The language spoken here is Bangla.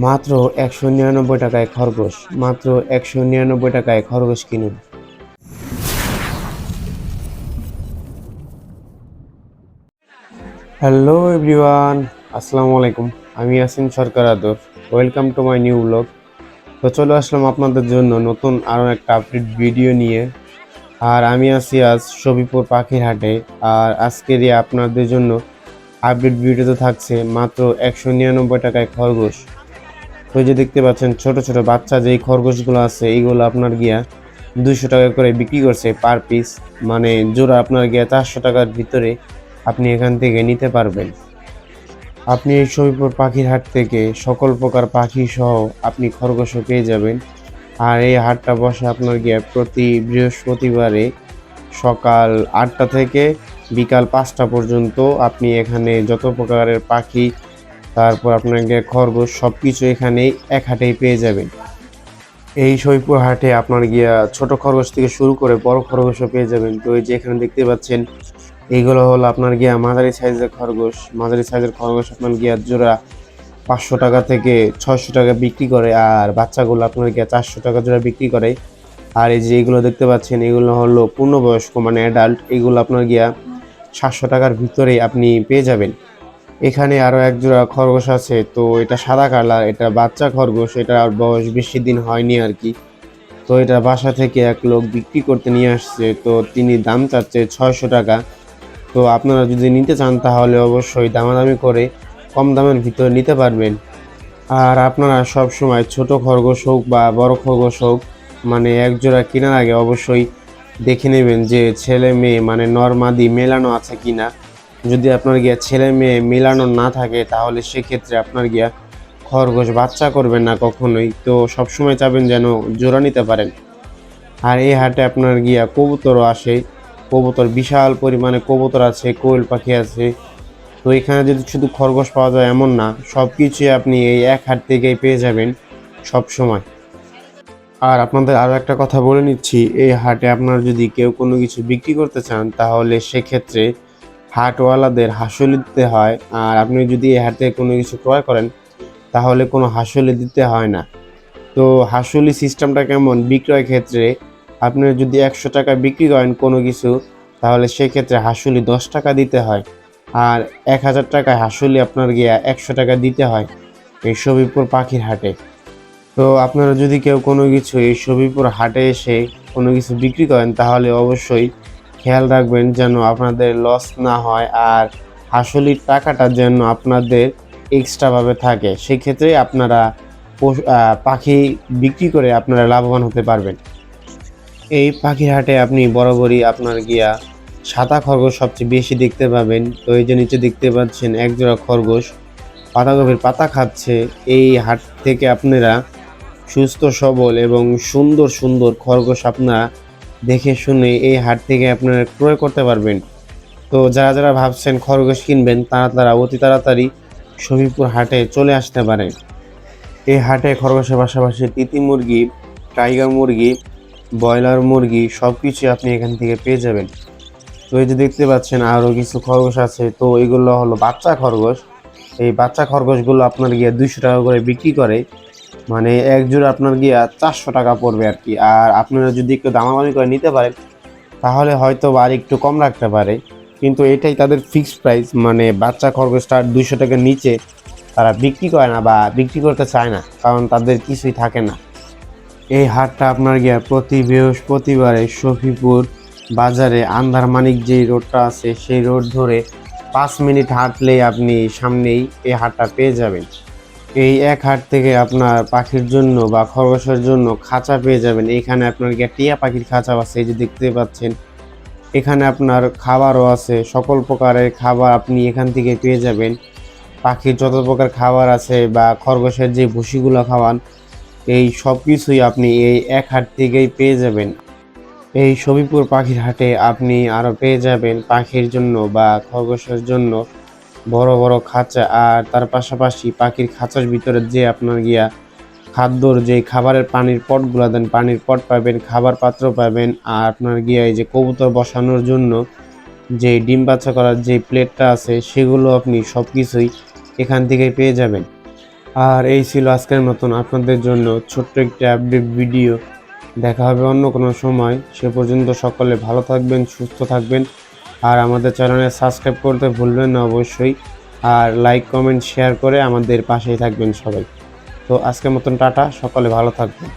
মাত্র একশো নিরানব্বই টাকায় খরগোশ, মাত্র একশো নিরানব্বই টাকায় খরগোশ কিনুন। হ্যালো এভরিওয়ান, আসসালামু আলাইকুম। আমি Asin Sarkar Adar. Welcome to my new blog. তো চলে আসলাম আপনাদের জন্য নতুন আরও একটা আপডেট ভিডিও নিয়ে। আর আমি আছি আজ সবিপুর পাখির হাটে আর আজকের আপনাদের জন্য আপডেট ভিডিওতে থাকছে মাত্র একশো নিরানব্বই টাকায় খরগোশ। এই যে দেখতে পাচ্ছেন ছোট ছোট বাচ্চা যেই খরগোশগুলো আছে, এইগুলো আপনার গিয়া দুইশো টাকা করে বিক্রি করছে পার পিস মানে জোড়া আপনার গিয়া চারশো টাকার ভিতরে আপনি এখান থেকে নিতে পারবেন। আপনি এই সবিপুর পাখির হাট থেকে সকল প্রকার পাখি সহ আপনি খরগোশও পেয়ে যাবেন। আর এই হাটটা বসে আপনার গিয়া প্রতি বৃহস্পতিবারে সকাল আটটা থেকে বিকাল পাঁচটা পর্যন্ত আপনি এখানে যত প্রকারের পাখি তারপর আপনাকে খরগোশ সব কিছু এখানে এক হাটেই পেয়ে যাবেন। এই সৈপুর হাটে আপনার গিয়া ছোট খরগোশ থেকে শুরু করে বড় খরগোশও পেয়ে যাবেন। তো এই যে এখানে দেখতে পাচ্ছেন, এইগুলো হলো আপনার গিয়া মাঝারি সাইজের খরগোশ। মাঝারি সাইজের খরগোশ আপনার গিয়া জোড়া পাঁচশো টাকা থেকে ছয়শো টাকা বিক্রি করে আর বাচ্চাগুলো আপনার গিয়া চারশো টাকা জোড়া বিক্রি করে। আর এই যে এগুলো দেখতে পাচ্ছেন, এগুলো হলো পূর্ণবয়স্ক মানে অ্যাডাল্ট এগুলো আপনার গিয়া সাতশো টাকার ভিতরেই আপনি পেয়ে যাবেন। এখানে আরও এক জোড়া খরগোশ আছে, তো এটা সাদা কালার, এটা বাচ্চা খরগোশ এটা আর বয়স বেশি দিন হয়নি আর কি। তো এটা বাসা থেকে এক লোক বিক্রি করতে নিয়ে আসছে, তো তিনি দাম চাচ্ছে ছয়শো টাকা। তো আপনারা যদি নিতে চান তাহলে অবশ্যই দামাদামি করে কম দামের ভিতরে নিতে পারবেন। আর আপনারা সব সময় ছোট খরগোশ হোক বা বড় খরগোশ হোক মানে এক জোড়া কেনার আগে অবশ্যই দেখে নেবেন যে ছেলে মেয়ে মানে নর্মাদি মেলানো আছে কিনা। যদি আপনার গিয়া ছেলে মেয়ে মেলানো না থাকে, তাহলে সেক্ষেত্রে আপনার গিয়া খরগোশ বাচ্চা করবেন না কখনোই। তো সবসময় চাবেন যেন জোড়া নিতে পারেন। আর এই হাটে আপনার গিয়া কবুতরও আসে। কবুতর বিশাল পরিমাণে কবুতর আছে, কোয়েল পাখি আছে। তো এখানে যদি শুধু খরগোশ পাওয়া যায় এমন না সব কিছুই আপনি এই এক হাট থেকেই পেয়ে যাবেন সব সময় আর আপনাদের আরও একটা কথা বলে নিচ্ছি, এই হাটে আপনার যদি কেউ কোনো কিছু বিক্রি করতে চান, তাহলে সেক্ষেত্রে হাটওয়ালাদের হাসলি দিতে হয়। আর আপনি যদি এই হাটে কোনো কিছু ক্রয় করেন, তাহলে কোনো হাসলি দিতে হয় না। তো হাসলি সিস্টেমটা কেমন? বিক্রয় ক্ষেত্রে আপনি যদি একশো টাকা বিক্রি করেন কোনো কিছু, তাহলে সেক্ষেত্রে হাসুলি দশ টাকা দিতে হয়। আর এক হাজার টাকায় হাসুলি আপনার গিয়া একশো টাকা দিতে হয় এই সবিপুর পাখির হাটে। তো আপনারা যদি কেউ কোনো কিছু এই সবিপুর হাটে এসে কোনো কিছু বিক্রি করেন, তাহলে অবশ্যই খেয়াল রাখবেন যেন আপনাদের লস না হয় আর হাসুলির টাকাটা যেন আপনাদের এক্সট্রাভাবে থাকে। সেক্ষেত্রে আপনারা পাখি বিক্রি করে আপনারা লাভবান হতে পারবেন। এই পাখির হাটে আপনি বরাবরই আপনার গিয়া সাদা খরগোশ সবচেয়ে বেশি দেখতে পাবেন। তো এই যে নিচে দেখতে পাচ্ছেন একজোড়া খরগোশ পাতাকপির পাতা খাচ্ছে। এই হাট থেকে আপনারা সুস্থ, সবল এবং সুন্দর সুন্দর খরগোশ আপনারা দেখে শুনে এই হাট থেকে আপনারা ক্রয় করতে পারবেন। তো যারা যারা ভাবছেন খরগোশ কিনবেন, তারা তারা অতি তাড়াতাড়ি শহীদপুর হাটে চলে আসতে পারেন। এই হাটে খরগোশের পাশাপাশি তিতি মুরগি, টাইগার মুরগি, ব্রয়লার মুরগি সব কিছুই আপনি এখান থেকে পেয়ে যাবেন। তো এই যে দেখতে পাচ্ছেন আরও কিছু খরগোশ আছে, তো এগুলো হলো বাচ্চা খরগোশ। এই বাচ্চা খরগোশগুলো আপনার গিয়ে দুশো টাকা করে বিক্রি করে। মানে এক জোড়া আপনার গিয়া চারশো টাকা পড়বে আর কি। আর আপনারা যদি একটু দামাদামি করে নিতে পারেন, তাহলে হয়তো আর একটু কম রাখতে পারে। কিন্তু এটাই তাদের ফিক্সড প্রাইস মানে বাচ্চা খরগোশটা দুইশো টাকার নিচে তারা বিক্রি করে না বা বিক্রি করতে চায় না, কারণ তাদের কিছুই থাকে না। এই হাটটা আপনার গিয়া প্রতি বৃহস্পতিবারে শফিপুর বাজারে আন্ধার মানিক যেই রোডটা আছে, সেই রোড ধরে পাঁচ মিনিট হাঁটলেই আপনি সামনেই এই হাটটা পেয়ে যাবেন। এই এক হাট থেকে আপনার পাখির জন্য বা খরগোশের জন্য খাঁচা পেয়ে যাবেন। এখানে আপনার টিয়া পাখির খাঁচা আছে, এই যে দেখতে পাচ্ছেন। এখানে আপনার খাবারও আছে, সকল প্রকারের খাবার আপনি এখান থেকে পেয়ে যাবেন। পাখির যত প্রকার খাবার আছে বা খরগোশের যে ভুসিগুলো খাওয়ান, এই সব কিছুই আপনি এই এক হাট থেকেই পেয়ে যাবেন। এই সবিপুর পাখির হাটে আপনি আরও পেয়ে যাবেন পাখির জন্য বা খরগোশের জন্য। বড় বড় খাঁচা আর তার পাশাপাশি পাখির খাঁচার ভিতরে যে আপনার গিয়া খাদ্যর যে খাবারের পানির পটগুলো দেন, পানির পট পাবেন, খাবার পাত্র পাবেন আর আপনার গিয়া এই যে কবুতর বসানোর জন্য যে ডিম বাচ্চা করার যে প্লেটটা আছে সেগুলো আপনি সব কিছুই এখান থেকে পেয়ে যাবেন। আর এই ছিল আজকের মতন আপনাদের জন্য ছোট্ট একটি আপডেট ভিডিও দেখা হবে অন্য কোনো সময়। সে পর্যন্ত সকলে ভালো থাকবেন, সুস্থ থাকবেন। আর আমাদের চ্যানেলে সাবস্ক্রাইব করতে ভুলবেন না অবশ্যই। আর লাইক, কমেন্ট শেয়ার করে আমাদের পাশেই থাকবেন সবাই। তো আজকের মতন টাটা, সকলে ভালো থাকবেন।